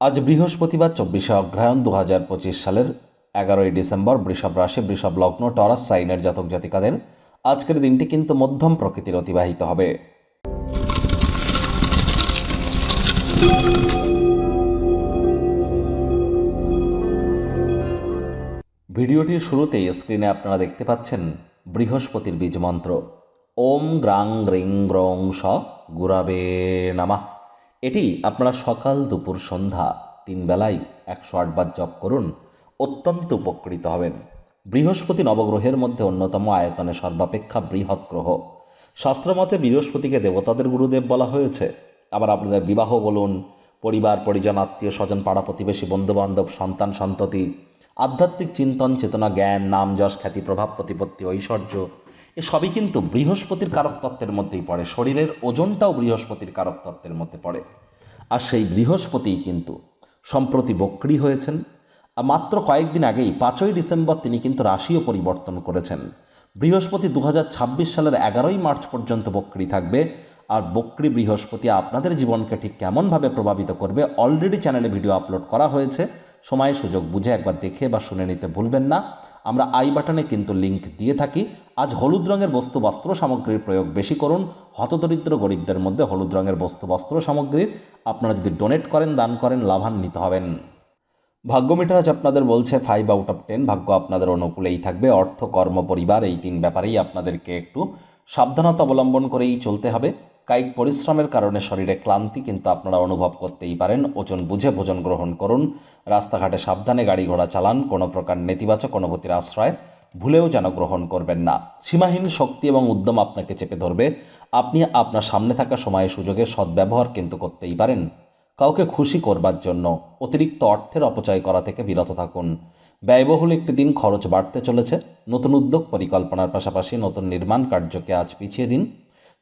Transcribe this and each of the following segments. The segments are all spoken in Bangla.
আজ বৃহস্পতিবার, চব্বিশে অগ্রহায়ণ দু হাজার পঁচিশ সালের এগারোই ডিসেম্বর, বৃষভ রাশি, বৃষভ লগ্ন, টরাস, সাইনের জাতক জাতিকাদের আজকের দিনটি কিন্তু মধ্যম প্রকৃতির অতিবাহিত হবে। ভিডিওটির শুরুতেই স্ক্রিনে আপনারা দেখতে পাচ্ছেন বৃহস্পতির বীজ মন্ত্র। ওম গ্রাং গ্রিং গ্রং স, গুরাবে, নামা। এটি আপনারা সকাল দুপুর সন্ধ্যা তিন বেলায় একশো আটবার জপ করুন, অত্যন্ত উপকৃত হবেন। বৃহস্পতি নবগ্রহের মধ্যে অন্যতম আয়তনে সর্বাপেক্ষা বৃহৎ গ্রহ। শাস্ত্রমতে বৃহস্পতিকে দেবতাদের গুরুদেব বলা হয়েছে। আবার আপনাদের বিবাহ বলুন, পরিবার, পরিজন, আত্মীয় স্বজন, পাড়া প্রতিবেশী, বন্ধুবান্ধব, সন্তান, সন্ততি, আধ্যাত্মিক চিন্তন, চেতনা, জ্ঞান, নাম, যশ, খ্যাতি, প্রভাব, প্রতিপত্তি, ঐশ্বর্য সবই কিন্তু বৃহস্পতির কারক তত্ত্বের মধ্যেই পড়ে। শরীরের ওজনটাও বৃহস্পতির কারক তত্ত্বের মধ্যে পড়ে। আর সেই বৃহস্পতিই কিন্তু সম্প্রতি বক্রি হয়েছেন। মাত্র কয়েকদিন আগেই পাঁচই ডিসেম্বর তিনি কিন্তু রাশিও পরিবর্তন করেছেন। বৃহস্পতি দু হাজার ছাব্বিশ সালের এগারোই মার্চ পর্যন্ত বক্রি থাকবে। আর বক্রি বৃহস্পতি আপনাদের জীবনকে ঠিক কেমনভাবে প্রভাবিত করবে অলরেডি চ্যানেলে ভিডিও আপলোড করা হয়েছে। সময় সুযোগ বুঝে একবার দেখে বা শুনে নিতে ভুলবেন না। আমরা আই বাটনে কিন্তু লিংক দিয়ে থাকি। আজ হলুদ রঙের বস্তু বস্ত্র সামগ্রীর প্রয়োগ বেশি করুন। হতদরিদ্র গরিবদের মধ্যে হলুদ রঙের বস্তু বস্ত্র সামগ্রীর আপনারা যদি ডোনেট করেন, দান করেন, লাভান্বিত হবেন। ভাগ্য মিটার আজ আপনাদের বলছে ফাইভ আউট অফ টেন ভাগ্য আপনাদের অনুকূলেই থাকবে। অর্থ, কর্ম, পরিবার, এই তিন ব্যাপারেই আপনাদেরকে একটু সাবধানতা অবলম্বন করেই চলতে হবে। কায়িক পরিশ্রমের কারণে শরীরে ক্লান্তি কিন্তু আপনারা অনুভব করতেই পারেন। ওজন বুঝে ভোজন গ্রহণ করুন। রাস্তাঘাটে সাবধানে গাড়ি ঘোড়া চালান, কোনো প্রকার নেতিবাচক অনুভূতির আশ্রয় ভুলেও যেন গ্রহণ করবেন না। সীমাহীন শক্তি এবং উদ্যম আপনাকে চেপে ধরবে। আপনি আপনার সামনে থাকা সময়ে সুযোগের সদ্ব্যবহার কিন্তু করতেই পারেন। কাউকে খুশি করবার জন্য অতিরিক্ত অর্থের অপচয় করা থেকে বিরত থাকুন। ব্যয়বহুল একটি দিন খরচ বাড়তে চলেছে। নতুন উদ্যোগ পরিকল্পনার পাশাপাশি নতুন নির্মাণ কার্যকে আজ পিছিয়ে দিন।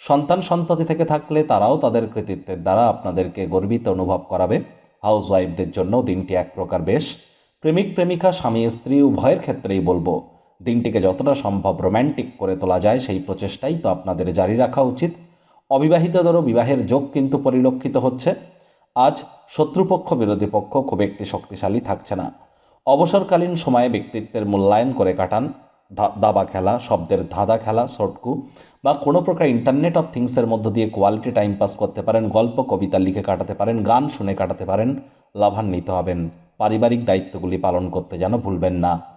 সন্তান সন্ততি থেকে থাকলে তারাও তাদের কৃতিত্বের দ্বারা আপনাদেরকে গর্বিত অনুভব করাবে। হাউস ওয়াইফদের জন্য দিনটি এক প্রকার বেশ। প্রেমিক, প্রেমিকা, স্বামী, স্ত্রী, উভয়ের ক্ষেত্রেই বলব, দিনটিকে যতটা সম্ভব রোম্যান্টিক করে তোলা যায়, সেই প্রচেষ্টাই তো আপনাদের জারি রাখা উচিত। অবিবাহিতদেরও বিবাহের যোগ কিন্তু পরিলক্ষিত হচ্ছে। আজ শত্রুপক্ষ, বিরোধী পক্ষ খুব একটি শক্তিশালী থাকছে না। অবসরকালীন সময়ে ব্যক্তিত্বের মূল্যায়ন করে কাটান। দাবা খেলা, শব্দের ধাঁধা খেলা শর্টকু বা কোনো প্রকার ইন্টারনেট অফ থিংসের মধ্য দিয়ে কোয়ালিটি টাইম পাস করতে পারেন, গল্প, কবিতা লিখে কাটাতে পারেন, গান শুনে কাটাতে পারেন, লাভান্বিত হবেন। পারিবারিক দায়িত্বগুলি পালন করতে যেন ভুলবেন না।